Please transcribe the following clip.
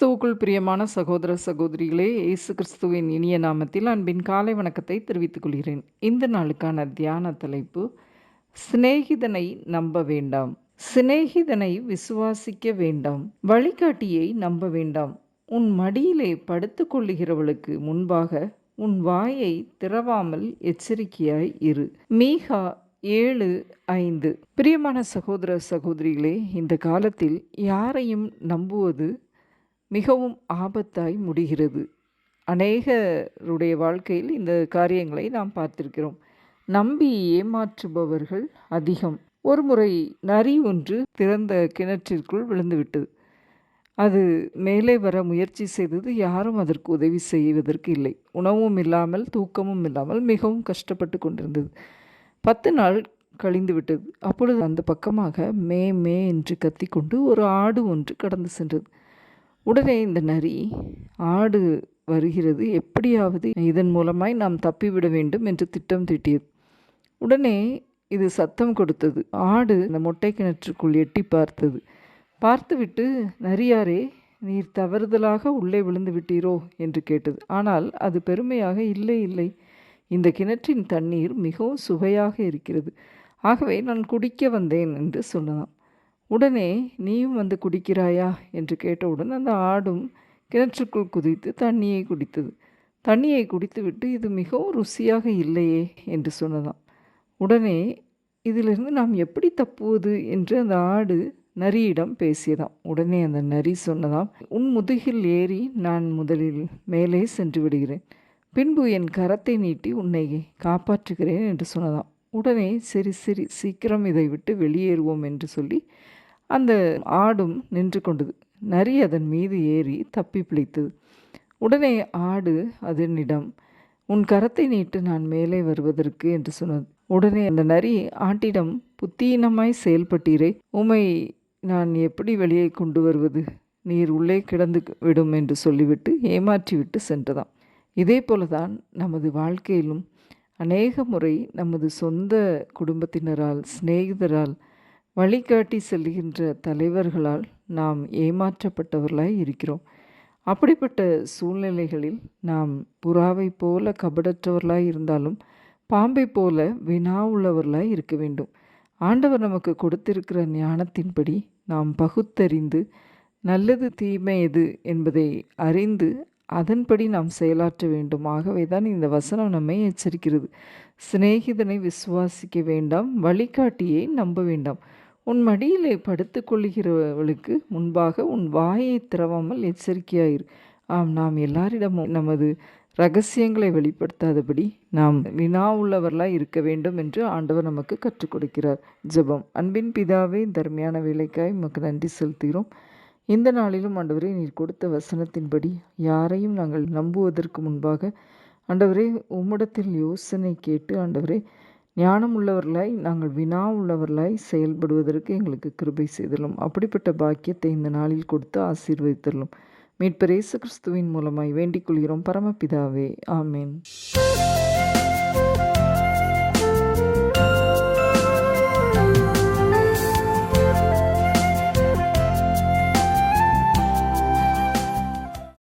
கிறிஸ்துவுக்குள் பிரியமான சகோதர சகோதரிகளே இயேசு கிறிஸ்துவின் இனிய நாமத்தில் அன்பின் காலை வணக்கத்தை தெரிவித்துக் கொள்கிறேன். இந்த நாளுக்கான தியான தலைப்பு சிநேகிதனை நம்ப வேண்டாம். சிநேகிதனை விசுவாசிக்க வேண்டாம். வழிகாட்டியை நம்ப வேண்டாம். உன் மடியிலே படுத்து கொள்ளுகிறவளுக்கு முன்பாக உன் வாயை திறவாமல் எச்சரிக்கையாய் இரு. மீகா ஏழு ஐந்து. பிரியமான சகோதர சகோதரிகளே இந்த காலத்தில் யாரையும் நம்புவது மிகவும் ஆபத்தாய் முடிகிறது. அநேகருடைய வாழ்க்கையில் இந்த காரியங்களை நாம் பார்த்திருக்கிறோம். நம்பி ஏமாற்றுபவர்கள் அதிகம். ஒரு முறை நரி ஒன்று திறந்த கிணற்றிற்குள் விழுந்துவிட்டது. அது மேலே வர முயற்சி செய்தது யாரும் அதற்கு உதவி செய்வதற்கு இல்லை. உணவும் இல்லாமல் தூக்கமும் இல்லாமல் மிகவும் கஷ்டப்பட்டு கொண்டிருந்தது. பத்து நாள் கழிந்து விட்டது. அப்பொழுது அந்த பக்கமாக மே மே என்று கத்திக்கொண்டு ஒரு ஆடு ஒன்று கடந்து சென்றது. உடனே இந்த நரி ஆடு வருகிறது. எப்படியாவது இதன் மூலமாய் நாம் தப்பிவிட வேண்டும் என்று திட்டம் தீட்டியது. உடனே இது சத்தம் கொடுத்தது. ஆடு இந்த மொட்டை கிணற்றுக்குள் எட்டி பார்த்தது. பார்த்துவிட்டு நரியாரே நீர் தவறுதலாக உள்ளே விழுந்து விட்டீரோ? என்று கேட்டது. ஆனால் அது பெருமையாக இல்லை இல்லை. இந்த கிணற்றின் தண்ணீர் மிகவும் சுவையாக இருக்கிறது. ஆகவே நான் குடிக்க வந்தேன் என்று சொல்லலாம் உடனே நீயும் வந்து குடிக்கிறாயா? என்று கேட்டவுடன் அந்த ஆடும் கிணற்றுக்குள் குதித்து தண்ணியை குடித்தது. தண்ணியை குடித்துவிட்டு இது மிகவும் ருசியாக இல்லையே என்று சொன்னதாம். உடனே இதிலிருந்து நாம் எப்படி தப்புவது? என்று அந்த ஆடு நரியிடம் பேசியதாம். உடனே அந்த நரி சொன்னதாம் உன் முதுகில் ஏறி நான் முதலில் மேலே சென்று விடுகிறேன். பின்பு என் கரத்தை நீட்டி உன்னை காப்பாற்றுகிறேன் என்று சொன்னதாம். உடனே சரி சரி சீக்கிரம் இதை விட்டு வெளியேறுவோம் என்று சொல்லி அந்த ஆடும் நின்று கொண்டது. நரி அதன் மீது ஏறி தப்பி பிழைத்தது. உடனே ஆடு அதனிடம் உன் கரத்தை நீட்டு நான் மேலே வருவதற்கு என்று சொன்னது. உடனே அந்த நரி ஆட்டிடம் புத்தீனமாய் செயல்பட்டீரே உமை நான் எப்படி வெளியே கொண்டு வருவது? நீர் உள்ளே கிடந்து விடும் என்று சொல்லிவிட்டு ஏமாற்றிவிட்டு சென்றதாம். இதே போலதான் நமது வாழ்க்கையிலும் அநேக முறை நமது சொந்த குடும்பத்தினரால் சிநேகிதரால் வழிகாட்டி செல்கின்ற தலைவர்களால் நாம் ஏமாற்றப்பட்டவர்களாய் இருக்கிறோம். அப்படிப்பட்ட சூழ்நிலைகளில் நாம் புறாவை போல கபடற்றவர்களாய் இருந்தாலும் பாம்பை போல வினா உள்ளவர்களாய் இருக்க வேண்டும். ஆண்டவர் நமக்கு கொடுத்திருக்கிற ஞானத்தின்படி நாம் பகுத்தறிந்து நல்லது தீமை எது என்பதை அறிந்து அதன்படி நாம் செயலாற்ற வேண்டும். ஆகவே தான் இந்த வசனம் நம்மை எச்சரிக்கிறது. சிநேகிதனை விசுவாசிக்க வேண்டாம் வழிகாட்டியை நம்ப வேண்டாம். உன் மடியிலே படுத்து கொள்ளுகிறவளுக்கு முன்பாக உன் வாயை திறவாமல் எச்சரிக்கையாயிரு. ஆம் நாம் எல்லாரிடமும் நமது ரகசியங்களை வெளிப்படுத்தாதபடி நாம் வினா உள்ளவர்களாய் இருக்க வேண்டும் என்று ஆண்டவர் நமக்கு கற்றுக் கொடுக்கிறார். ஜெபம். அன்பின் பிதாவே தர்மையான வேலைக்காய் நமக்கு நன்றி செலுத்துகிறோம். இந்த நாளிலும் ஆண்டவரே நீர் கொடுத்த வசனத்தின்படி யாரையும் நாங்கள் நம்புவதற்கு முன்பாக ஆண்டவரே உம்மிடத்தில் யோசனை கேட்டு ஆண்டவரே ஞானம் உள்ளவர்களாய் நாங்கள் வினா உள்ளவர்களாய் செயல்படுவதற்கு எங்களுக்கு கிருபை செய்தலும் அப்படிப்பட்ட பாக்கியத்தை இந்த நாளில் கொடுத்து ஆசீர்வதித்தரலும். மீட்பரேசு கிறிஸ்துவின் மூலமாய் வேண்டிக் கொள்கிறோம். பரமபிதாவே ஆமேன்.